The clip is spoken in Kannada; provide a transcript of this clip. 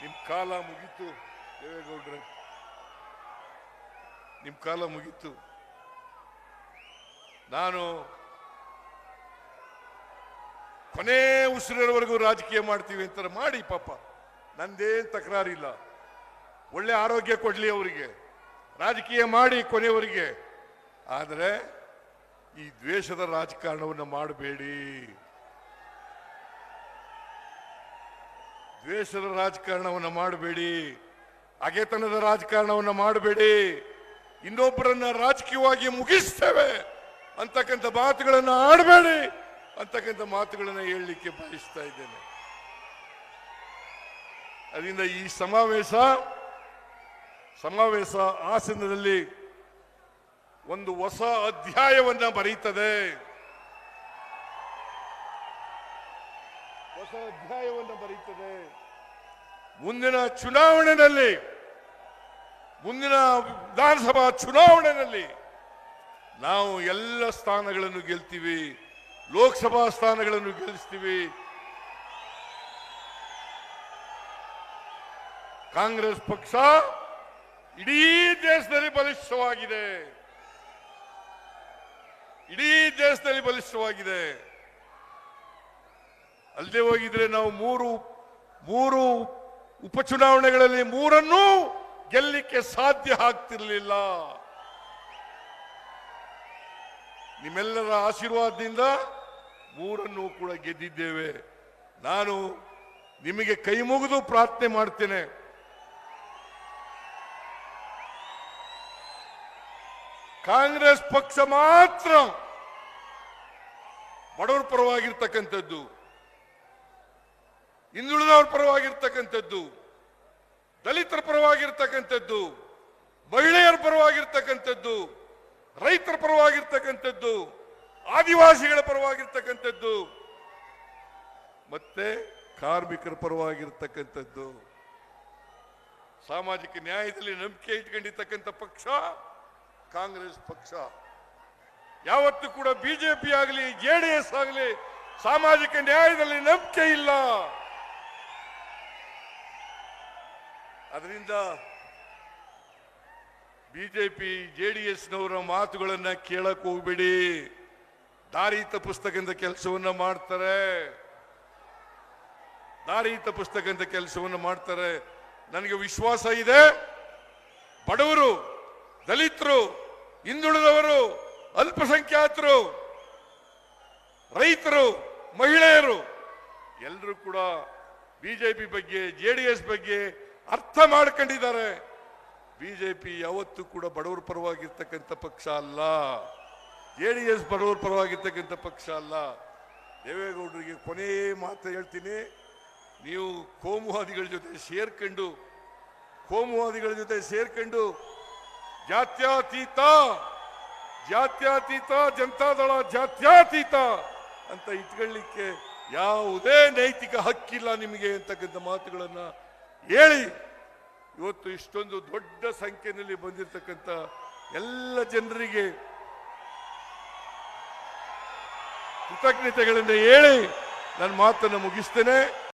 ನಿಮ್ ಕಾಲ ಮುಗೀತು, ದೇವೇಗೌಡ್ರೆ. ನಿಮ್ಮ ಕಾಲ ಮುಗೀತು. ನಾನು ಕೊನೆ ಉಸಿರಿರೋವರೆಗೂ ರಾಜಕೀಯ ಮಾಡ್ತೀವಿ ಅಂತಾರೆ, ಮಾಡಿ ಪಾಪ. ನಂದೇನು ತಕರಾರಿಲ್ಲ. ಒಳ್ಳೆ ಆರೋಗ್ಯ ಕೊಡ್ಲಿ ಅವರಿಗೆ. ರಾಜಕೀಯ ಮಾಡಿ ಕೊನೆಯವರಿಗೆ. ಆದರೆ ಈ ದ್ವೇಷದ ರಾಜಕಾರಣವನ್ನು ಮಾಡಬೇಡಿ. ದ್ವೇಷದ ರಾಜಕಾರಣವನ್ನು ಮಾಡಬೇಡಿ, ಅಗೆತನದ ರಾಜಕಾರಣವನ್ನು ಮಾಡಬೇಡಿ, ಇನ್ನೊಬ್ಬರನ್ನ ರಾಜಕೀಯವಾಗಿ ಮುಗಿಸ್ತೇವೆ ಅಂತಕ್ಕಂಥ ಮಾತುಗಳನ್ನು ಆಡಬೇಡಿ ಅಂತಕ್ಕಂಥ ಮಾತುಗಳನ್ನು ಹೇಳಲಿಕ್ಕೆ ಬಯಸ್ತಾ ಇದ್ದೇನೆ. ಅದರಿಂದ ಈ ಸಮಾವೇಶ ಸಮಾವೇಶ ಆಸನದಲ್ಲಿ ಒಂದು ಹೊಸ ಅಧ್ಯಾಯವನ್ನ ಬರೀತದೆ. ಹೊಸ ಅಧ್ಯಾಯವನ್ನು ಬರೀತದೆ ಮುಂದಿನ ಚುನಾವಣೆಯಲ್ಲಿ, ಮುಂದಿನ ವಿಧಾನಸಭಾ ಚುನಾವಣೆಯಲ್ಲಿ ನಾವು ಎಲ್ಲ ಸ್ಥಾನಗಳನ್ನು ಗೆಲ್ತೀವಿ, ಲೋಕಸಭಾ ಸ್ಥಾನಗಳನ್ನು ಗೆಲ್ಲಿಸ್ತೀವಿ. ಕಾಂಗ್ರೆಸ್ ಪಕ್ಷ ಇಡೀ ದೇಶದಲ್ಲಿ ಬಲಿಷ್ಠವಾಗಿದೆ. ಇಡೀ ದೇಶದಲ್ಲಿ ಬಲಿಷ್ಠವಾಗಿದೆ. ಅಲ್ಲದೆ ಹೋಗಿದ್ರೆ ನಾವು ಮೂರು ಮೂರು ಉಪಚುನಾವಣೆಗಳಲ್ಲಿ ಮೂರನ್ನೂ ಗೆಲ್ಲಿಕ್ಕೆ ಸಾಧ್ಯ ಆಗ್ತಿರ್ಲಿಲ್ಲ. ನಿಮ್ಮೆಲ್ಲರ ಆಶೀರ್ವಾದದಿಂದ ಮೂರನ್ನು ಕೂಡ ಗೆದ್ದಿದ್ದೇವೆ. ನಾನು ನಿಮಗೆ ಕೈ ಮುಗಿದು ಪ್ರಾರ್ಥನೆ ಮಾಡ್ತೇನೆ. ಕಾಂಗ್ರೆಸ್ ಪಕ್ಷ ಮಾತ್ರ ಬಡವರ ಪರವಾಗಿರ್ತಕ್ಕಂಥದ್ದು. ಹಿಂದುಳಿದವರ ಪರವಾಗಿರ್ತಕ್ಕಂಥದ್ದು, ದಲಿತರ ಪರವಾಗಿರ್ತಕ್ಕಂಥದ್ದು, ಮಹಿಳೆಯರ ಪರವಾಗಿರ್ತಕ್ಕಂಥದ್ದು, ರೈತರ ಪರವಾಗಿರ್ತಕ್ಕಂಥದ್ದು, ಆದಿವಾಸಿಗಳ ಪರವಾಗಿರ್ತಕ್ಕಂಥದ್ದು, ಮತ್ತೆ ಕಾರ್ಮಿಕರ ಪರವಾಗಿರ್ತಕ್ಕಂಥದ್ದು. ಸಾಮಾಜಿಕ ನ್ಯಾಯದಲ್ಲಿ ನಂಬಿಕೆ ಇಟ್ಕೊಂಡಿರ್ತಕ್ಕಂಥ ಪಕ್ಷ, ಕಾಂಗ್ರೆಸ್ ಪಕ್ಷ. ಯಾವತ್ತೂ ಕೂಡ ಬಿಜೆಪಿ ಆಗಲಿ ಜೆಡಿಎಸ್ ಆಗಲಿ, ಸಾಮಾಜಿಕ ನ್ಯಾಯದಲ್ಲಿ ನಂಬಿಕೆ ಇಲ್ಲ. ಅದರಿಂದ ಬಿಜೆಪಿ, ಜೆಡಿಎಸ್ನವರ ಮಾತುಗಳನ್ನ ಕೇಳಕ್ ಹೋಗ್ಬೇಡಿ. ದಾರಿ ತಪ್ಪಿಸ್ತಕ್ಕಂಥ ಕೆಲಸವನ್ನ ಮಾಡ್ತಾರೆ. ದಾರಿ ತಪ್ಪಿಸ್ತಕ್ಕಂಥ ಕೆಲಸವನ್ನು ಮಾಡ್ತಾರೆ. ನನಗೆ ವಿಶ್ವಾಸ ಇದೆ. ಬಡವರು, ದಲಿತರು, ಹಿಂದುಳಿದವರು, ಅಲ್ಪಸಂಖ್ಯಾತರು, ರೈತರು, ಮಹಿಳೆಯರು ಎಲ್ಲರೂ ಕೂಡ ಬಿಜೆಪಿ ಬಗ್ಗೆ ಜೆ ಡಿ ಎಸ್ ಬಗ್ಗೆ ಅರ್ಥ ಮಾಡ್ಕೊಂಡಿದ್ದಾರೆ. ಬಿಜೆಪಿ ಯಾವತ್ತೂ ಕೂಡ ಬಡವರ ಪರವಾಗಿರ್ತಕ್ಕಂಥ ಪಕ್ಷ ಅಲ್ಲ. ಜೆ ಡಿ ಎಸ್ ಬಡವರ ಪರವಾಗಿರ್ತಕ್ಕಂಥ ಪಕ್ಷ ಅಲ್ಲ. ದೇವೇಗೌಡರಿಗೆ ಕೊನೆ ಮಾತು ಹೇಳ್ತೀನಿ. ನೀವು ಕೋಮುವಾದಿಗಳ ಜೊತೆ ಸೇರ್ಕೊಂಡು, ಕೋಮುವಾದಿಗಳ ಜೊತೆ ಸೇರ್ಕೊಂಡು ಜಾತ್ಯಾತೀತ ಜಾತ್ಯಾತೀತ, ಜನತಾದಳ ಜಾತ್ಯಾತೀತ ಅಂತ ಇಟ್ಕೊಳ್ಳಿಕ್ಕೆ ಯಾವುದೇ ನೈತಿಕ ಹಕ್ಕಿಲ್ಲ ನಿಮಗೆ ಅಂತಕ್ಕಂಥ ಮಾತುಗಳನ್ನ ಹೇಳಿ. ಇವತ್ತು ಇಷ್ಟೊಂದು ದೊಡ್ಡ ಸಂಖ್ಯೆಯಲ್ಲಿ ಬಂದಿರತಕ್ಕಂಥ ಎಲ್ಲ ಜನರಿಗೆ ಕೃತಜ್ಞತೆಗಳನ್ನು ಹೇಳಿ ನನ್ನ ಮಾತನ್ನು ಮುಗಿಸ್ತೇನೆ.